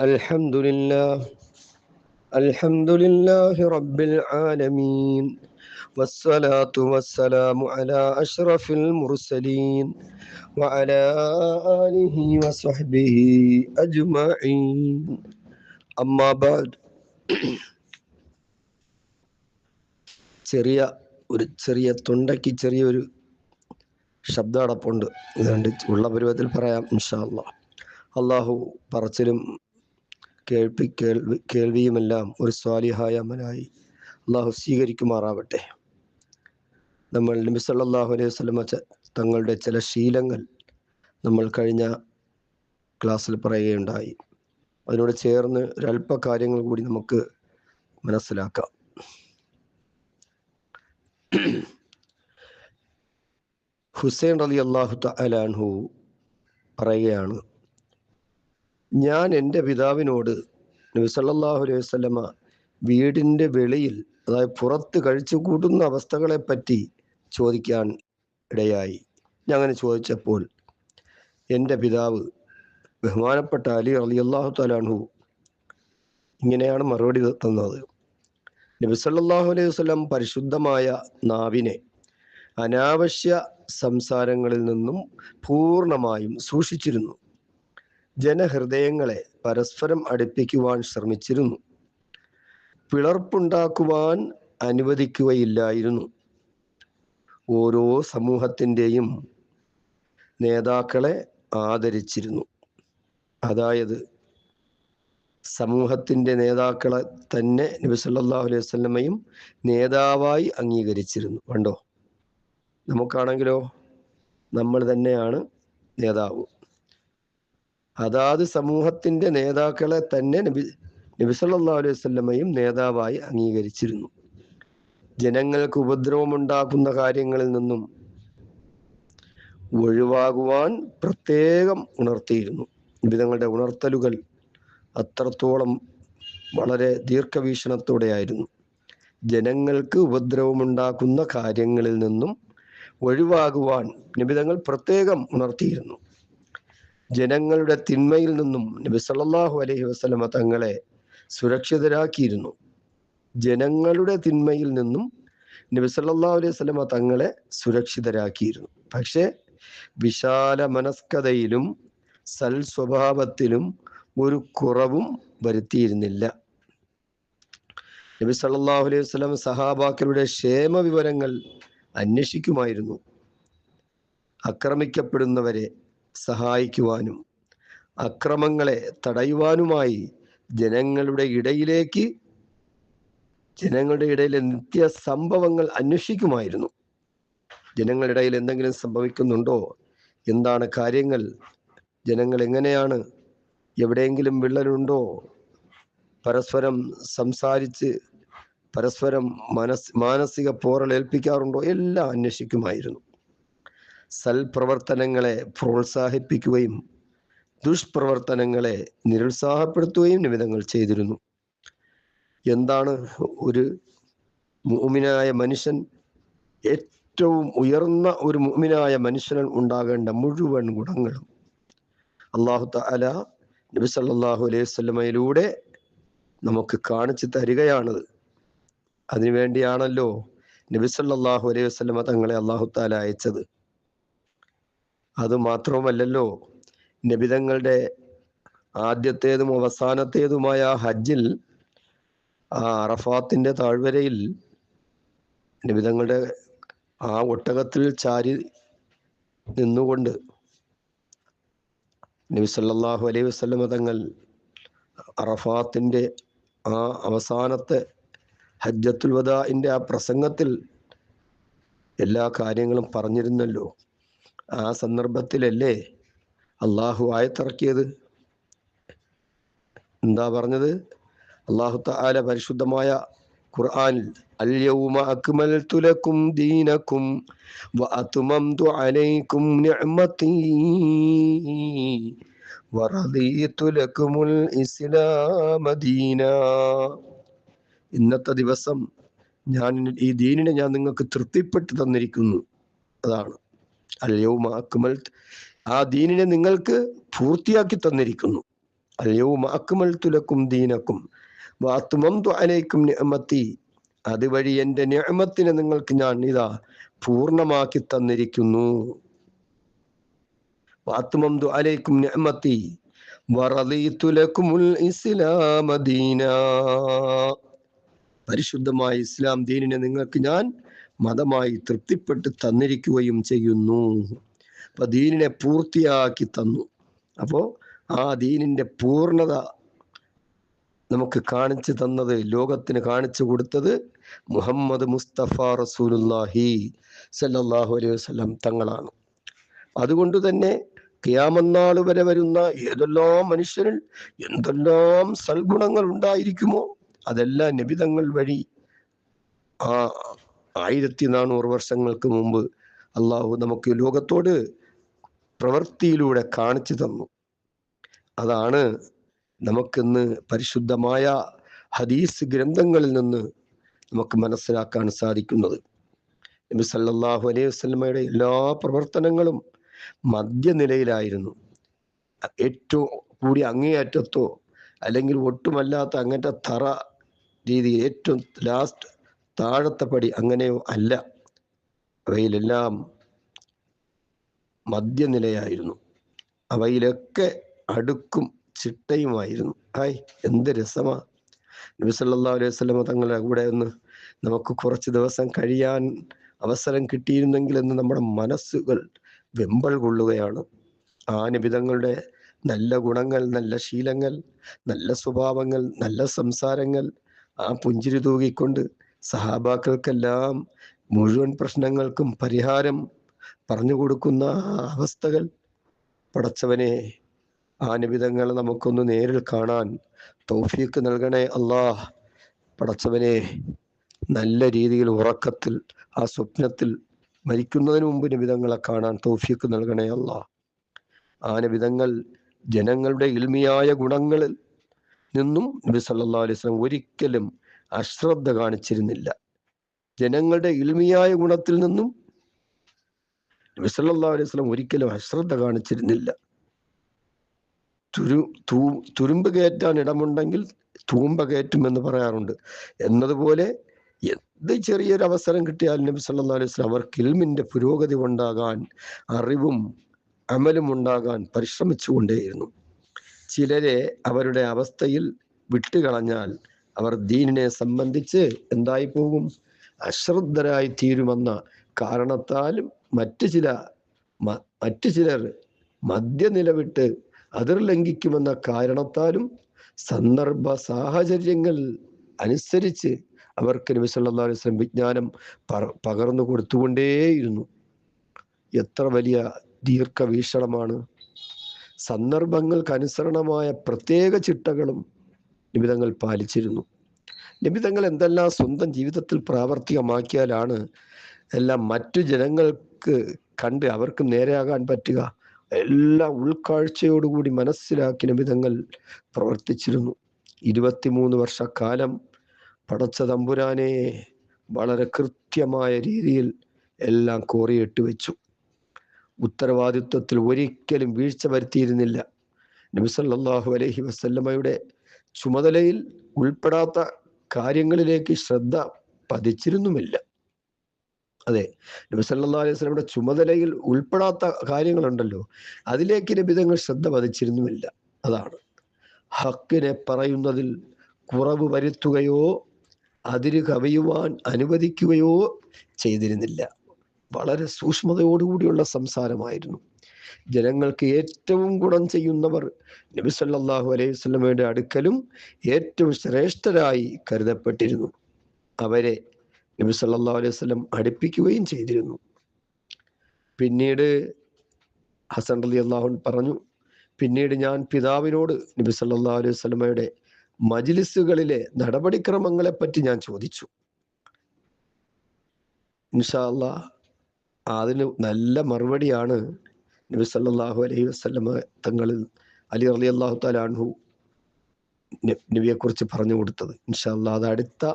الحمد لله الحمد لله رب العالمين والصلاة والسلام على أشرف المرسلين وعلى آله وصحبه أجمعين أما بعد ചെറിയ ഒരു ചെറിയ തൊണ്ടയ്ക്ക് ചെറിയൊരു ശബ്ദ അടപ്പുണ്ട് ഇതുകൊണ്ട് ഉള്ള പരുവത്തിൽ പറയാം ഇൻഷാ അല്ലാ അള്ളാഹു പറച്ചിലും കേൾപ്പി കേൾവി കേൾവിയുമെല്ലാം ഒരു സ്വാലിഹായ അമലായി. അള്ളാഹു സ്വീകരിക്കുമാറാവട്ടെ. നമ്മൾ നബി സല്ലല്ലാഹു അലൈഹി വസല്ലമ ച- തങ്ങളുടെ ചില ശീലങ്ങൾ നമ്മൾ കഴിഞ്ഞ ക്ലാസ്സിൽ പറയുകയുണ്ടായി. അതിനോട് ചേർന്ന് ഒരല്പ കാര്യങ്ങൾ കൂടി നമുക്ക് മനസ്സിലാക്കാം. ഹുസൈൻ റലി അള്ളാഹു തലാൻഹു പറയുകയാണ് ഞാൻ എന്റെ പിതാവിനോട് നബിസല്ലാഹു അലൈഹി വസല്ലമ വീടിന്റെ വെളിയിൽ അതായത് പുറത്ത് കഴിച്ചു കൂട്ടുന്ന അവസ്ഥകളെ പറ്റി ചോദിക്കാൻ ഇടയായി. ഞാൻ അങ്ങനെ ചോദിച്ചപ്പോൾ എന്റെ പിതാവ് ബഹുമാനപ്പെട്ട അലി അലി അള്ളാഹു തലാൻഹു ഇങ്ങനെയാണ് മറുപടി തന്നത്. നബിസല്ലാഹു അലൈഹി വസ്ലം പരിശുദ്ധമായ നാവിനെ അനാവശ്യ സംസാരങ്ങളിൽ നിന്നും പൂർണമായും സൂക്ഷിച്ചിരുന്നു. ജനഹൃദയങ്ങളെ പരസ്പരം അടുപ്പിക്കുവാൻ ശ്രമിച്ചിരുന്നു. പിളർപ്പുണ്ടാക്കുവാൻ അനുവദിക്കുകയില്ലായിരുന്നു. ഓരോ സമൂഹത്തിന്റെയും നേതാക്കളെ ആദരിച്ചിരുന്നു. അതായത് സമൂഹത്തിന്റെ നേതാക്കളെ തന്നെ നബി സല്ലല്ലാഹു അലൈഹി വസല്ലമയും നേതാവായി അംഗീകരിച്ചിരുന്നു. കണ്ടോ? നമുക്കാണെങ്കിലോ നമ്മൾ തന്നെയാണ് നേതാവ്. അതാത് സമൂഹത്തിന്റെ നേതാക്കളെ തന്നെ നബി നബി സല്ലല്ലാഹു അലൈഹി വസല്ലമയും നേതാവായി അംഗീകരിച്ചിരുന്നു. ജനങ്ങൾക്ക് ഉപദ്രവം ഉണ്ടാക്കുന്ന കാര്യങ്ങളിൽ നിന്നും ഒഴിവാകുവാൻ പ്രത്യേകം ഉണർത്തിയിരുന്നു. വിധങ്ങളുടെ ഉണർത്തലുകൾ അത്രത്തോളം വളരെ ദീർഘവീക്ഷണത്തോടെയായിരുന്നു. ജനങ്ങൾക്ക് ഉപദ്രവം ഉണ്ടാക്കുന്ന കാര്യങ്ങളിൽ നിന്നും ഒഴിവാകുവാൻ നിബിധങ്ങൾ പ്രത്യേകം ഉണർത്തിയിരുന്നു. ജനങ്ങളുടെ തിന്മയിൽ നിന്നും നബി സല്ലല്ലാഹു അലൈഹി വസല്ലമ തങ്ങളെ സുരക്ഷിതരാക്കിയിരുന്നു. ജനങ്ങളുടെ തിന്മയിൽ നിന്നും നബി സല്ലല്ലാഹു അലൈഹി വസല്ലമ തങ്ങളെ സുരക്ഷിതരാക്കിയിരുന്നു. പക്ഷേ വിശാല മനസ്കതയിലും സൽ സ്വഭാവത്തിലും ഒരു കുറവും വരുത്തിയിരുന്നില്ല. നബി സല്ലല്ലാഹു അലൈഹി വസ്ലം സഹാബാക്കളുടെ ക്ഷേമ വിവരങ്ങൾ അന്വേഷിക്കുമായിരുന്നു. ആക്രമിക്കപ്പെടുന്നവരെ സഹായിക്കുവാനും അക്രമങ്ങളെ തടയുവാനുമായി ജനങ്ങളുടെ ഇടയിലേക്ക് ജനങ്ങളുടെ ഇടയിലെ നിത്യ സംഭവങ്ങൾ അന്വേഷിക്കുമായിരുന്നു. ജനങ്ങളുടെ ഇടയിൽ എന്തെങ്കിലും സംഭവിക്കുന്നുണ്ടോ? എന്താണ് കാര്യങ്ങൾ? ജനങ്ങൾ എങ്ങനെയാണ്? എവിടെയെങ്കിലും വിള്ളലുണ്ടോ? പരസ്പരം സംസാരിച്ച് പരസ്പരം മനസ് മാനസിക പോറൽ ഏൽപ്പിക്കാറുണ്ടോ എല്ലാം അന്വേഷിക്കുമായിരുന്നു. സൽപ്രവർത്തനങ്ങളെ പ്രോത്സാഹിപ്പിക്കുകയും ദുഷ്പ്രവർത്തനങ്ങളെ നിരുത്സാഹപ്പെടുത്തുകയും നിമിതങ്ങൾ ചെയ്തിരുന്നു. എന്താണ് ഒരു മുഅ്മിനായ മനുഷ്യൻ? ഏറ്റവും ഉയർന്ന ഒരു മുഅ്മിനായ മനുഷ്യൻ ഉണ്ടാകേണ്ട മുഴുവൻ ഗുണങ്ങളും അള്ളാഹു തആല നബി സല്ലാഹു അലൈഹി വസല്ലമയിലൂടെ നമുക്ക് കാണിച്ചു തരികയാണത് അതിനുവേണ്ടിയാണല്ലോ നബി സല്ലല്ലാഹു അലൈഹി വസല്ലമ തങ്ങളെ അള്ളാഹു താല അയച്ചത്. അത് മാത്രവുമല്ലല്ലോ നബിതങ്ങളുടെ ആദ്യത്തേതും അവസാനത്തേതുമായ ഹജ്ജിൽ ആ അറഫാത്തിന്റെ താഴ്വരയിൽ നബിതങ്ങളുടെ ആ ഒട്ടകത്തിൽ ചാരി നിന്നുകൊണ്ട് നബി സല്ലല്ലാഹു അലൈഹി വസ്ലമ തങ്ങൾ അറഫാത്തിന്റെ ആ അവസാനത്തെ ഹജ്ജത്തുൽ വദാഇന്റെ ആ പ്രസംഗത്തിൽ എല്ലാ കാര്യങ്ങളും പറഞ്ഞിരുന്നല്ലോ. ആ സന്ദർഭത്തിലല്ലേ അള്ളാഹു ആയത്തിറക്കിയത്? എന്താ പറഞ്ഞത്? അള്ളാഹു തആല പരിശുദ്ധമായ ഖുർആനിൽ اليوم അക്മൽതു ലക്കും دينكم وأتممت അലൈക്കും نعمتي ورضيت لكم الإسلام دينا ഇന്നത്തെ ദിവസം ഞാൻ ഈ ദീനിനെ ഞാൻ നിങ്ങൾക്ക് തൃപ്തിപ്പെട്ടു തന്നിരിക്കുന്നു. അതാണ്. അല്ലയവും അക്മൽ? ആ ദീനിനെ നിങ്ങൾക്ക് പൂർത്തിയാക്കി തന്നിരിക്കുന്നു. അല്ലയോമ അക്മൽതു ലക്കും ദീനക്കും. വാത്തുമന്തു അലൈക്കും നിഅമത്തി. അതുവഴി എന്റെ നിഅമത്തിനെ നിങ്ങൾക്ക് ഞാൻ ഇതാ പൂർണമാക്കി തന്നിരിക്കുന്നു. ഇസ്ലാമ ദീനാ. പരിശുദ്ധമായ ഇസ്ലാം ദീനിനെ നിങ്ങൾക്ക് ഞാൻ മതമായി തൃപ്തിപ്പെട്ട് തന്നിരിക്കുകയും ചെയ്യുന്നു. അപ്പൊ ദീനിനെ പൂർത്തിയാക്കി തന്നു. അപ്പോ ആ ദീനിന്റെ പൂർണത നമുക്ക് കാണിച്ചു തന്നത് ലോകത്തിന് കാണിച്ചു കൊടുത്തത് മുഹമ്മദ് മുസ്തഫ റസൂലുല്ലാഹി സല്ലാഹു അലൈഹി വസല്ലം തങ്ങളാണ്. അതുകൊണ്ട് തന്നെ കിയാമന്നാൾ വരെ വരുന്ന ഏതെല്ലാം മനുഷ്യരിൽ എന്തെല്ലാം സൽഗുണങ്ങൾ ഉണ്ടായിരിക്കുമോ? അതെല്ലാം നിബിതങ്ങൾ വഴി ആ ആയിരത്തി നാനൂറ് വർഷങ്ങൾക്ക് മുമ്പ് അള്ളാഹു നമുക്ക് ലോകത്തോട് പ്രവൃത്തിയിലൂടെ കാണിച്ചു തന്നു. അതാണ് നമുക്കിന്ന് പരിശുദ്ധമായ ഹദീസ് ഗ്രന്ഥങ്ങളിൽ നിന്ന് നമുക്ക് മനസ്സിലാക്കാൻ സാധിക്കുന്നത്. നബി സല്ലല്ലാഹു അലൈഹി വസ്ലമയുടെ എല്ലാ പ്രവർത്തനങ്ങളും മധ്യനിലയിലായിരുന്നു. ഏറ്റവും കൂടി അങ്ങേയറ്റത്തോ അല്ലെങ്കിൽ ഒട്ടുമല്ലാത്ത അങ്ങനത്തെ തറ രീതിയിൽ ഏറ്റവും ലാസ്റ്റ് താഴത്തെ പടി അങ്ങനെയോ അല്ല. അവയിലെല്ലാം മധ്യനിലയായിരുന്നു. അവയിലൊക്കെ അടുക്കും ചിട്ടയുമായിരുന്നു. ഹായ് എന്ത് രസമാ. നബി സല്ലല്ലാഹു അലൈഹി വസല്ലമ തങ്ങളുടെ കൂടെ ഒന്ന് നമുക്ക് കുറച്ച് ദിവസം കഴിയാൻ അവസരം കിട്ടിയിരുന്നെങ്കിൽ എന്ന് നമ്മുടെ മനസ്സുകൾ വെമ്പൽ കൊള്ളുകയാണ്. ആ നബിതങ്ങളുടെ നല്ല ഗുണങ്ങൾ നല്ല ശീലങ്ങൾ നല്ല സ്വഭാവങ്ങൾ നല്ല സംസാരങ്ങൾ ആ പുഞ്ചിരി തൂകിക്കൊണ്ട് സഹാബാക്കൾക്കെല്ലാം മുഴുവൻ പ്രശ്നങ്ങൾക്കും പരിഹാരം പറഞ്ഞു കൊടുക്കുന്ന അവസ്ഥകൾ പടച്ചവനെ ആ നിബിതങ്ങൾ നമുക്കൊന്ന് നേരിൽ കാണാൻ തൗഫീക്ക് നൽകണേ അള്ളാഹ് പടച്ചവനെ നല്ല രീതിയിൽ ഉറക്കത്തിൽ ആ സ്വപ്നത്തിൽ മരിക്കുന്നതിന് മുമ്പ് നിബിധങ്ങളെ കാണാൻ തൗഫീക്ക് നൽകണേ അള്ളാഹ് ആ നിബിതങ്ങൾ ജനങ്ങളുടെ ഇൽമിയായ ഗുണങ്ങളിൽ നിന്നും നബി സല്ലാ അലൈഹി സ്വലം ഒരിക്കലും അശ്രദ്ധ കാണിച്ചിരുന്നില്ല. ജനങ്ങളുടെ ഇൽമിയായ ഗുണത്തിൽ നിന്നും സല്ലാ അലൈഹി സ്വലം ഒരിക്കലും അശ്രദ്ധ കാണിച്ചിരുന്നില്ല. തുരു തൂ തുരുമ്പ് കയറ്റാൻ ഇടമുണ്ടെങ്കിൽ തൂമ്പ കയറ്റുമെന്ന് പറയാറുണ്ട്. എന്നതുപോലെ എന്ത് ചെറിയൊരു അവസരം കിട്ടിയാൽ നബി സല്ലാ അലൈഹി സ്വലം അവർക്ക് ഇൽമിന്റെ പുരോഗതി ഉണ്ടാകാൻ അറിവും അമലും ഉണ്ടാകാൻ പരിശ്രമിച്ചുകൊണ്ടേയിരുന്നു. ചിലരെ അവരുടെ അവസ്ഥയിൽ വിട്ടുകളഞ്ഞാൽ അവർ ദീനിനെ സംബന്ധിച്ച് എന്തായി പോകും അശ്രദ്ധരായി തീരുമെന്ന കാരണത്താലും മറ്റു ചില മറ്റു ചിലർ മദ്യനിലവിട്ട് അതിർ ലംഘിക്കുമെന്ന കാരണത്താലും സന്ദർഭ സാഹചര്യങ്ങൾ അനുസരിച്ച് അവർക്ക് നബി അലൈഹി വസല്ലം വിജ്ഞാനം പകർന്നു കൊടുത്തുകൊണ്ടേയിരുന്നു. എത്ര വലിയ ദീർഘവീക്ഷണമാണ്. സന്ദർഭങ്ങൾക്ക് അനുസരണമായ പ്രത്യേക ചിട്ടകളും നിബിതങ്ങൾ പാലിച്ചിരുന്നു. നിബിതങ്ങൾ എന്തെല്ലാം സ്വന്തം ജീവിതത്തിൽ പ്രാവർത്തികമാക്കിയാലാണ് എല്ലാം മറ്റു ജനങ്ങൾക്ക് കണ്ട് അവർക്ക് നേരെയാകാൻ പറ്റുക. എല്ലാം ഉൾക്കാഴ്ചയോടുകൂടി മനസ്സിലാക്കി നിബിതങ്ങൾ പ്രവർത്തിച്ചിരുന്നു. ഇരുപത്തിമൂന്ന് വർഷക്കാലം പടച്ച തമ്പുരാനെ വളരെ കൃത്യമായ രീതിയിൽ എല്ലാം കോറിയിട്ട് വെച്ചു. ഉത്തരവാദിത്വത്തിൽ ഒരിക്കലും വീഴ്ച വരുത്തിയിരുന്നില്ല. നബിസല്ലാഹു അലഹി വസല്ലമയുടെ ചുമതലയിൽ ഉൾപ്പെടാത്ത കാര്യങ്ങളിലേക്ക് ശ്രദ്ധ പതിച്ചിരുന്നുമില്ല. അതെ നബി സല്ലാ അലൈഹി സ്വലമിയുടെ ചുമതലയിൽ ഉൾപ്പെടാത്ത കാര്യങ്ങളുണ്ടല്ലോ അതിലേക്ക് നബിതങ്ങൾ ശ്രദ്ധ പതിച്ചിരുന്നുമില്ല. അതാണ്. ഹക്കിനെ പറയുന്നതിൽ കുറവ് വരുത്തുകയോ അതിര് കവിയുവാൻ അനുവദിക്കുകയോ ചെയ്തിരുന്നില്ല. വളരെ സൂക്ഷ്മതയോടുകൂടിയുള്ള സംസാരമായിരുന്നു. ജനങ്ങൾക്ക് ഏറ്റവും ഗുണം ചെയ്യുന്നവർ നബി സല്ലല്ലാഹു അലൈഹി വസ്ലമയുടെ അടുക്കലും ഏറ്റവും ശ്രേഷ്ഠരായി കരുതപ്പെട്ടിരുന്നു. അവരെ നബി സല്ലല്ലാഹു അലൈഹി വസ്ലം അടുപ്പിക്കുകയും ചെയ്തിരുന്നു. പിന്നീട് ഹസൻ അലി അള്ളാഹു പറഞ്ഞു പിന്നീട് ഞാൻ പിതാവിനോട് നബി സല്ലാ അലൈഹി വസ്ലമയുടെ മജിലിസുകളിലെ നടപടിക്രമങ്ങളെ പറ്റി ഞാൻ ചോദിച്ചു. ഇൻഷാ അള്ളാഹ് അതിന് നല്ല മറുപടിയാണ് നബി സല്ലാഹു അലൈഹി വസ്ലമ തങ്ങളിൽ അലി അലി അള്ളാഹു താലാൻഹു നബിയെ കുറിച്ച് പറഞ്ഞു കൊടുത്തത്. ഇൻഷാല്ല അത് അടുത്ത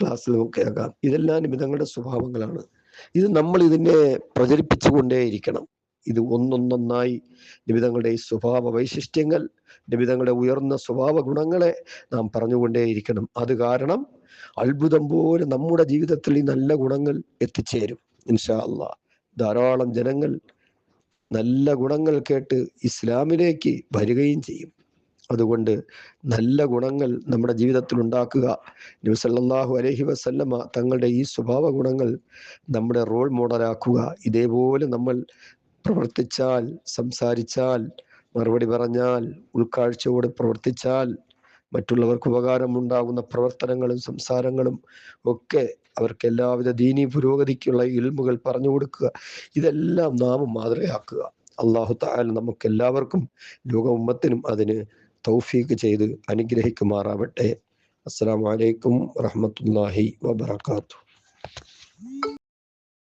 ക്ലാസ്സിൽ നമുക്ക് കേൾക്കാം. ഇതെല്ലാം നിമിതങ്ങളുടെ സ്വഭാവങ്ങളാണ്. ഇത് നമ്മൾ ഇതിനെ പ്രചരിപ്പിച്ചുകൊണ്ടേയിരിക്കണം. ഇത് ഒന്നൊന്നൊന്നായി നിമിതങ്ങളുടെ ഈ സ്വഭാവ വൈശിഷ്ട്യങ്ങൾ നിമിതങ്ങളുടെ ഉയർന്ന സ്വഭാവ ഗുണങ്ങളെ നാം പറഞ്ഞുകൊണ്ടേയിരിക്കണം. അത് കാരണം അത്ഭുതം പോലെ നമ്മുടെ ജീവിതത്തിൽ ഈ നല്ല ഗുണങ്ങൾ എത്തിച്ചേരും. ഇൻഷാ അള്ളാ ധാരാളം ജനങ്ങൾ നല്ല ഗുണങ്ങൾ കേട്ട് ഇസ്ലാമിലേക്ക് വരികയും ചെയ്യും. അതുകൊണ്ട് നല്ല ഗുണങ്ങൾ നമ്മുടെ ജീവിതത്തിൽ ഉണ്ടാക്കുക. നബിസല്ലാഹു അലഹി വസല്ലമ തങ്ങളുടെ ഈ സ്വഭാവ ഗുണങ്ങൾ നമ്മുടെ റോൾ മോഡലാക്കുക ഇതേപോലെ നമ്മൾ പ്രവർത്തിച്ചാൽ സംസാരിച്ചാൽ മറുപടി പറഞ്ഞാൽ ഉൾക്കാഴ്ചയോടെ പ്രവർത്തിച്ചാൽ മറ്റുള്ളവർക്ക് ഉപകാരമുണ്ടാകുന്ന പ്രവർത്തനങ്ങളും സംസാരങ്ങളും ഒക്കെ അവർക്ക് എല്ലാവിധ ദീനി പുരോഗതിക്കുള്ള ഇൽമുകൾ പറഞ്ഞു കൊടുക്കുക. ഇതെല്ലാം നാം മാതൃകയാക്കുക. അള്ളാഹു താല നമുക്ക് എല്ലാവർക്കും ലോക ഉമ്മത്തിനും അതിന് തൗഫീക്ക് ചെയ്ത് അനുഗ്രഹിക്കുമാറാവട്ടെ. അസ്സാം വലൈക്കും വറഹമത്തല്ലാഹി വബർക്കാത്തു